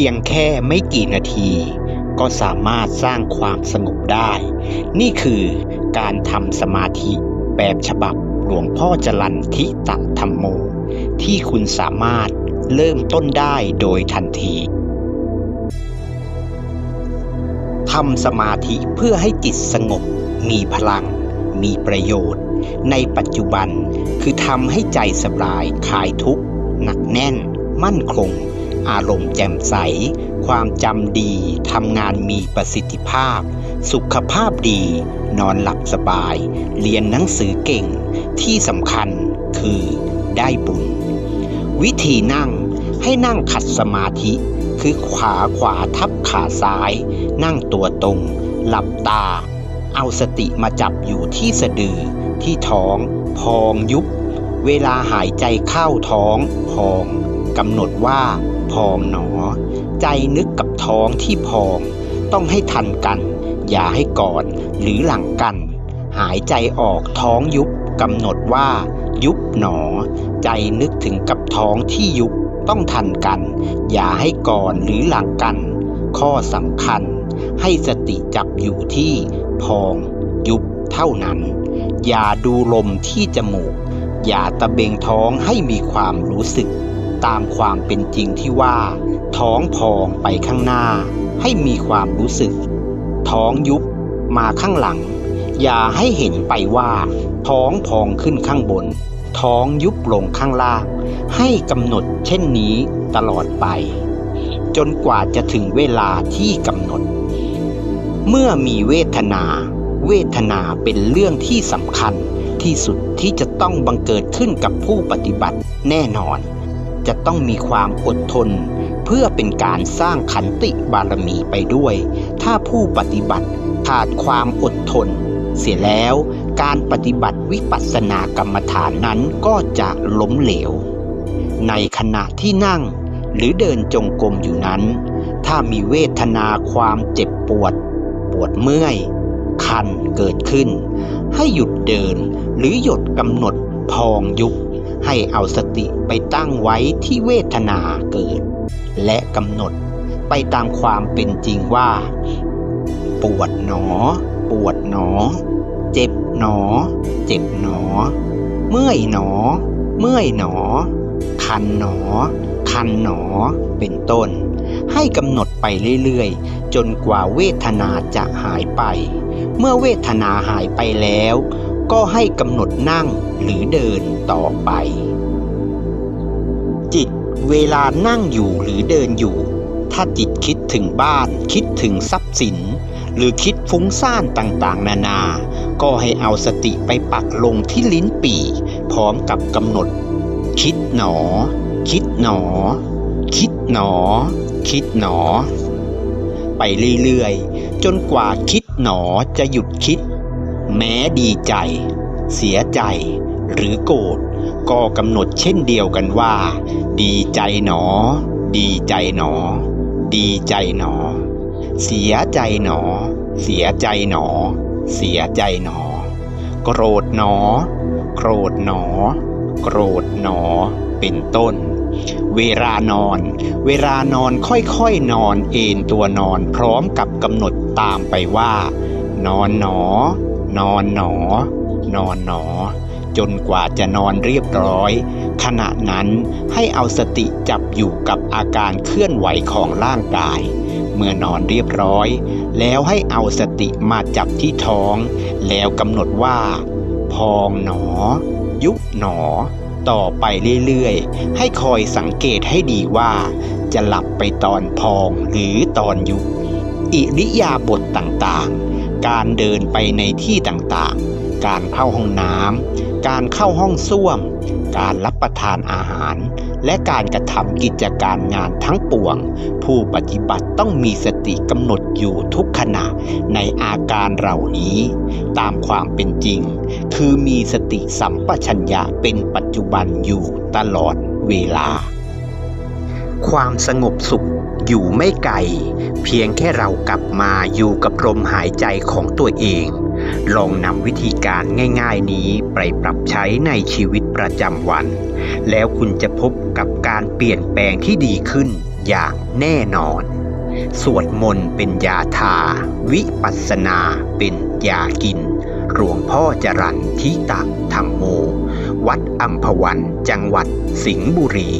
พียงแค่ไม่กี่นาที ก็สามารถสร้างความสงบได้ นี่คือการทำสมาธิแบบฉบับหลวงพ่อจรันทิตะธรรมโม ที่คุณสามารถเริ่มต้นได้โดยทันทีทำสมาธิเพื่อให้จิตสงบ มีพลัง มีประโยชน์ ในปัจจุบันคือทำให้ใจสบายคลายทุกข์ หนักแน่น มั่นคง อารมณ์แจ่มใส ความจำดีทำงานมีประสิทธิภาพ สุขภาพดี นอนหลับสบาย เรียนหนังสือเก่ง ที่สำคัญคือได้บุญ วิธีนั่งให้นั่งขัดสมาธิ คือขวาขวาทับขาซ้าย นั่งตัวตรง หลับตา เอาสติมาจับอยู่ที่สะดือ ที่ท้อง พองยุบ เวลาหายใจเข้าท้อง พองกำหนดว่า พองหนอ ใจนึกกับท้องที่พอง ต้องให้ทันกัน อย่าให้ก่อนหรือหลังกัน หายใจออกท้องยุบกำหนดว่า ยุบหนอ ใจนึกถึงกับท้องที่ยุบต้องทันกัน อย่าให้ก่อนหรือหลังกัน ข้อสำคัญ ให้สติจับอยู่ที่พอง ยุบเท่านั้น อย่าดูลมที่จมูก อย่าตะเบงท้องให้มีความรู้สึก ตามความเป็นจริงที่ว่า ท้องพองไปข้างหน้า ให้มีความรู้สึก ท้องยุบมาข้างหลัง อย่าให้เห็นไปว่า ท้องพองขึ้นข้างบน ท้องยุบลงข้างล่าง ให้กำหนดเช่นนี้ตลอดไป จนกว่าจะถึงเวลาที่กำหนด เมื่อมีเวทนา เวทนาเป็นเรื่องที่สำคัญที่สุดที่จะต้องบังเกิดขึ้นกับผู้ปฏิบัติแน่นอน จะต้องมีความอดทน เพื่อเป็นการสร้างขันติบารมีไปด้วย ถ้าผู้ปฏิบัติขาดความอดทน เสียแล้วการปฏิบัติวิปัสสนากรรมฐานนั้นก็จะล้มเหลว ในขณะที่นั่งหรือเดินจงกรมอยู่นั้น ถ้ามีเวทนาความเจ็บปวด ปวดเมื่อย คันเกิดขึ้น ให้หยุดเดินหรือหยดกำหนดพองยุบ ให้เอาสติไปตั้งไว้ที่เวทนาเกิด และกำหนดไปตามความเป็นจริงว่า ปวดหนอ ปวดหนอ เจ็บหนอ เจ็บหนอ เมื่อยหนอ เมื่อยหนอ คันหนอ คันหนอ เป็นต้น ให้กำหนดไปเรื่อยๆ จนกว่าเวทนาจะหายไป เมื่อเวทนาหายไปแล้ว ก็ให้กำหนดนั่งหรือเดินต่อไป จิตเวลานั่งอยู่หรือเดินอยู่ ถ้าจิตคิดถึงบ้านคิดถึงทรัพย์สิน หรือคิดฟุ้งซ่านต่างๆ นานา ก็ให้เอาสติไปปักลงที่ลิ้นปี่ พร้อมกับกำหนด คิดหนอ คิดหนอ คิดหนอ คิดหนอ ไปเรื่อยๆ จนกว่าคิดหนอจะหยุดคิด แม้ดีใจ เสียใจ หรือโกรธก็กำหนดเช่นเดียวกันว่า ดีใจหนอ ดีใจหนอ ดีใจหนอ เสียใจหนอ เสียใจหนอ เสียใจหนอ โกรธหนอ โกรธหนอ โกรธหนอ เป็นต้น เวลานอน เวลานอนค่อยๆนอนเอนตัวนอนพร้อมกับกำหนดตามไปว่า นอนหนอ นอนหนอ นอนหนอ จนกว่าจะนอนเรียบร้อย ขณะนั้นให้เอาสติจับอยู่กับอาการเคลื่อนไหวของร่างกาย เมื่อนอนเรียบร้อย แล้วให้เอาสติมาจับที่ท้อง แล้วกำหนดว่า พองหนอ ยุบหนอ ต่อไปเรื่อยๆ ให้คอยสังเกตให้ดีว่า จะหลับไปตอนพองหรือตอนยุบอิริยาบถต่างๆ การเดินไปในที่ต่างๆ การเข้าห้องน้ำ การเข้าห้องส้วม การรับประทานอาหาร และการกระทำกิจการงานทั้งปวง ผู้ปฏิบัติต้องมีสติกำหนดอยู่ทุกขณะในอาการเหล่านี้ ตามความเป็นจริง คือมีสติสัมปชัญญะเป็นปัจจุบันอยู่ตลอดเวลา ความสงบสุขอยู่ไม่ไกล เพียงแค่เรากลับมาอยู่กับลมหายใจของตัวเอง ลองนำวิธีการง่ายๆนี้ไปปรับใช้ในชีวิตประจำวัน แล้วคุณจะพบกับการเปลี่ยนแปลงที่ดีขึ้นอย่างแน่นอน สวดมนต์เป็นยาทา วิปัสสนาเป็นยากินหลวงพ่อจรันทิตะธรรมโม วัดอัมพวัน จังหวัดสิงห์บุรี